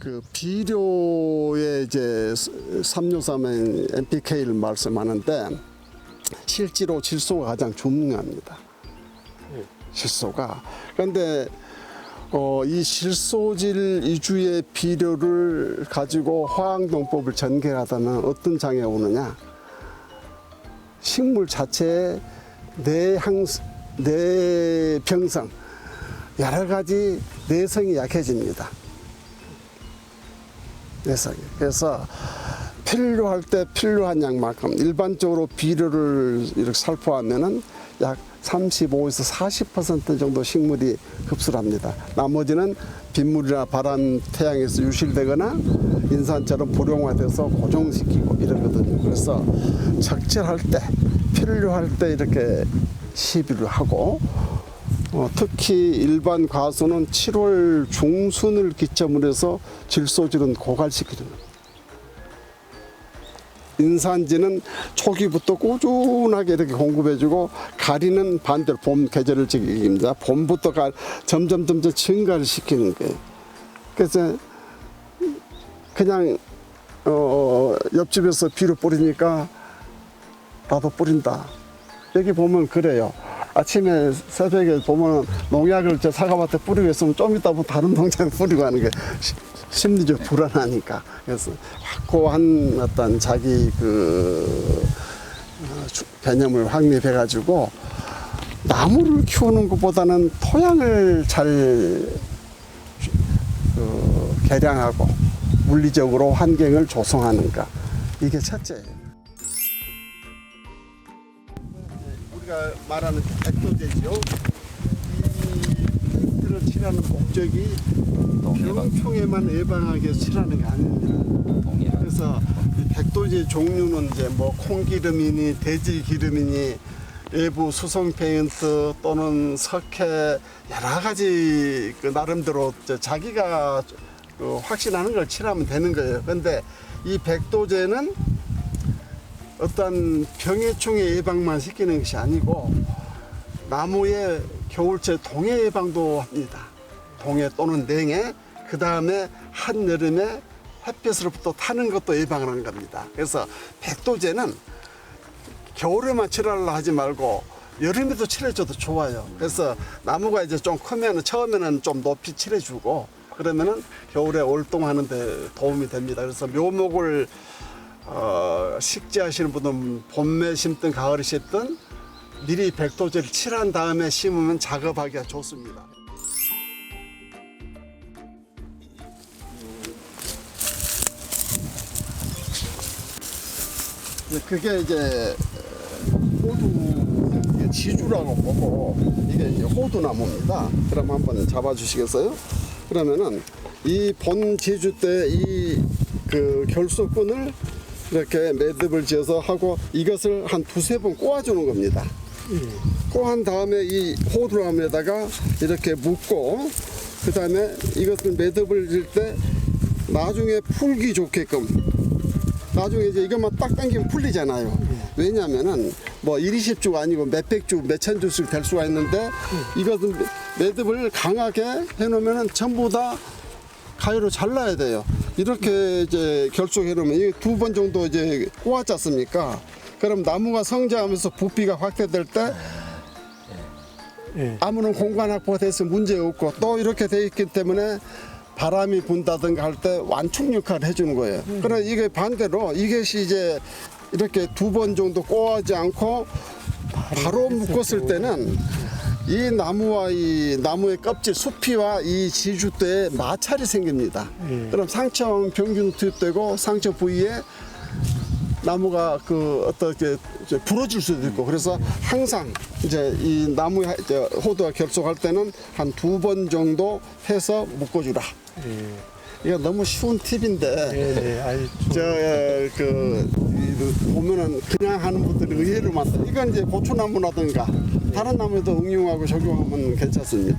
그 비료의 이제 삼육삼의 NPK를 말씀하는데 실제로 질소가 가장 중요합니다. 질소가. 그런데 어, 이 질소질 위주의 비료를 가지고 화학농법을 전개하다면 어떤 장애가 오느냐? 식물 자체의 내향 내병성 여러 가지 내성이 약해집니다. 내성이. 그래서 필요할 때 필요한 양만큼 일반적으로 비료를 이렇게 살포하면은 약 35에서 40% 정도 식물이 흡수를 합니다. 나머지는 빗물이나 바람, 태양에서 유실되거나 인산처럼 불용화돼서 고정시키고 이러거든요. 그래서 적절할 때, 필요할 때 이렇게 시비를 하고 어, 특히 일반 과수는 7월 중순을 기점으로 해서 질소질은 고갈시키는. 인산지는 초기부터 꾸준하게 이렇게 공급해주고 가리는 반대로 봄 계절을 지킵니다. 봄부터 가, 점점 점점 증가를 시키는 거예요. 그래서 그냥 어, 옆집에서 비료 뿌리니까 나도 뿌린다. 여기 보면 그래요. 아침에 새벽에 보면 농약을 저 사과밭에 뿌리고 있으면 좀 이따 보면 다른 농장에 뿌리고 하는 게 시- 심리적 불안하니까. 그래서 확고한 어떤 자기 그 어, 주- 개념을 확립해 가지고 나무를 키우는 것보다는 토양을 잘 그, 개량하고 물리적으로 환경을 조성하는가 이게 첫째예요. 우리가 말하는 백도제지요. 이 페인트를 칠하는 목적이 병충해만 예방하기 위해서 칠하는 게 아닙니다. 그래서 이 백도제 종류는 이제 뭐 콩기름이니 돼지 기름이니 외부 수성 페인트 또는 석회 여러 가지 그 나름대로 저 자기가 그 확신하는 걸 칠하면 되는 거예요. 근데 이 백도제는 어떤 병해충의 예방만 시키는 것이 아니고 나무의 겨울철 동해 예방도 합니다. 동해 또는 냉해 그 다음에 한여름에 햇볕으로부터 타는 것도 예방을 하는 겁니다. 그래서 백도제는 겨울에만 칠하려 하지 말고 여름에도 칠해줘도 좋아요. 그래서 나무가 이제 좀 크면 처음에는 좀 높이 칠해주고 그러면은 겨울에 월동하는 데 도움이 됩니다. 그래서 묘목을 어, 식재하시는 분은 봄에 심든 가을에 심든 미리 백도제를 칠한 다음에 심으면 작업하기가 좋습니다. 네, 그게 이제 호두 이게 지주라고 보고 이게 호두나무입니다. 그럼 한번 잡아주시겠어요? 그러면은 이 본 지주 때 이 그 결속근을 이렇게 매듭을 지어서 하고 이것을 한 두세 번 꼬아주는 겁니다. 꼬한 다음에 이 호두나무에다가 이렇게 묶고 그 다음에 이것을 매듭을 질 때 나중에 풀기 좋게끔 나중에 이제 이것만 딱 당기면 풀리잖아요. 왜냐면은 뭐 1, 20주가 아니고 몇백 주, 몇천 주씩 될 수가 있는데 이것은 매듭을 강하게 해놓으면은 전부 다 가위로 잘라야 돼요. 이렇게 이제 결속해 놓으면 이게 두번 정도 이제 꼬았지 않습니까? 그럼 나무가 성장하면서 부피가 확대될 때 예. 아무런 공간 확보가 돼서 문제 없고 또 이렇게 돼 있기 때문에 바람이 분다든가 할 때 완충 역할을 해주는 거예요. 그러나 이게 반대로 이것이 이제 이렇게 두 번 정도 꼬아지 않고 바로 묶었을 때는 이 나무와 이 나무의 껍질 수피와 이 지주 때 마찰이 생깁니다. 예. 그럼 상처 병균 투입되고 상처 부위에 나무가 그 어떻게 부러질 수도 있고 그래서 항상 이제 이 나무 이제 호두가 결속할 때는 한 두 번 정도 해서 묶어주라. 예. 이거 너무 쉬운 팁인데 네, 네. 아이, 좀- 저그 보면은 그냥 하는 분들이 의외로 많다. 이건 이제 고추나무라든가 다른 나무에도 응용하고 적용하면 괜찮습니다.